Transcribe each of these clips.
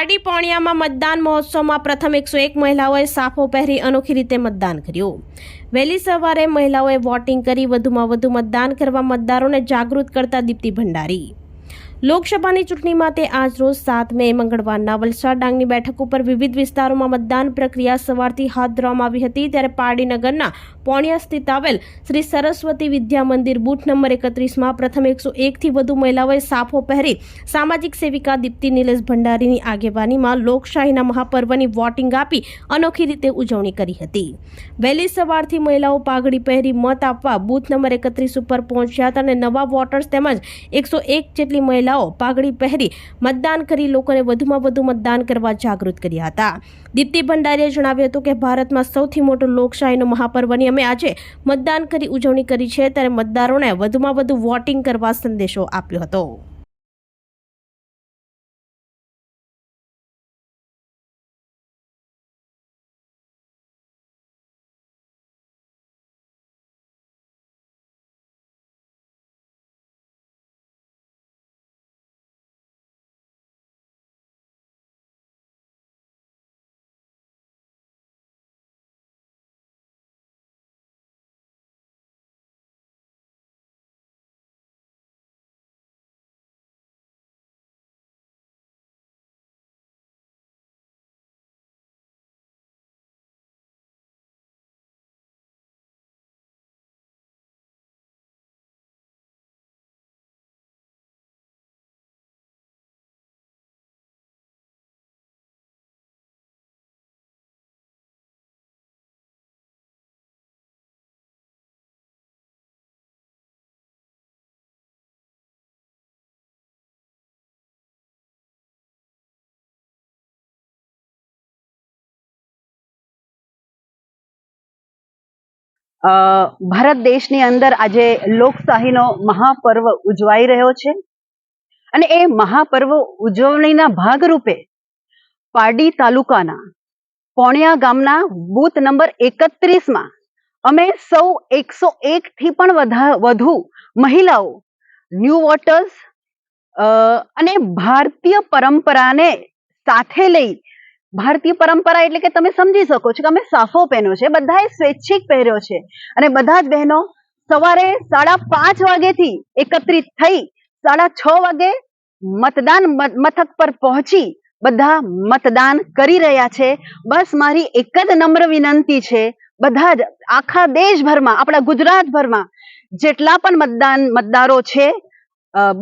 પારડી પોણિયામાં મતદાન મહોત્સવમાં પ્રથમ એકસો એક મહિલાઓએ સાફો પહેરી અનોખી રીતે મતદાન કર્યું. વહેલી સવારે મહિલાઓએ વોટિંગ કરી વધુમાં વધુ મતદાન કરવા મતદારોને જાગૃત કરતા દીપ્તિ ભંડારી. લોકસભાની ચૂંટણી માટે આજરોજ સાત મે મંગળવારના વલસાડ ડાંગની બેઠક ઉપર વિવિધ વિસ્તારોમાં મતદાન પ્રક્રિયા સવારથી હાથ ધરવામાં આવી હતી. ત્યારે પારડીનગરના પોણિયા સ્થિત આવેલ શ્રી સરસ્વતી વિદ્યા મંદિર બૂથ નંબર એકત્રીસમાં પ્રથમ એકસો એકથી વધુ મહિલાઓએ સાફો પહેરી સામાજિક સેવિકા દીપ્તિ નિલેશ ભંડારીની આગેવાનીમાં લોકશાહીના મહાપર્વની વોટિંગ આપી અનોખી રીતે ઉજવણી કરી હતી. વહેલી સવારથી મહિલાઓ પાઘડી પહેરી મત આપવા બૂથ નંબર એકત્રીસ ઉપર પહોંચ્યા હતા અને નવા વોટર્સ તેમજ એકસો એક જેટલી મહિલાઓ પાઘડી પહેરી મતદાન કરી લોકોને વધુમાં વધુ મતદાન કરવા જાગૃત કર્યા હતા. દીપ્તિ ભંડારીએ જણાવ્યું હતું કે ભારતમાં સૌથી મોટો લોકશાહીનો મહાપર્વની અમે આજે મતદાન કરી ઉજવણી કરી છે. ત્યારે મતદારોને વધુમાં વધુ વોટિંગ કરવા સંદેશો આપ્યો હતો. ભારત દેશની અંદર આજે લોકશાહીનો મહાપર્વ ઉજવાઈ રહ્યો છે. અને એ મહાપર્વ ઉજવણીના ભાગરૂપે પારડી તાલુકાના પોણિયા ગામના બૂથ નંબર એકત્રીસમાં અમે સૌ એકસો એકથી પણ વધા મહિલાઓ, ન્યૂ વોટર્સ અને ભારતીય પરંપરાને સાથે લઈ ભારતીય પરંપરા એટલે કે તમે સમજી શકો છો કે અમે સાફો પહેર્યો છે, બધાએ સ્વૈચ્છિક પહેર્યો છે. અને બધા જ બહેનો સવારે સાડા પાંચ વાગેથી એકત્રિત થઈ સાડા છ વાગે મતદાન મથક પર પહોંચી બધા મતદાન કરી રહ્યા છે. બસ મારી એક જ નમ્ર વિનંતી છે, બધા જ આખા દેશભરમાં, આપણા ગુજરાતભરમાં જેટલા પણ મતદાન, મતદારો છે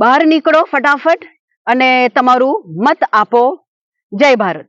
બહાર નીકળો ફટાફટ અને તમારું મત આપો. જય ભારત.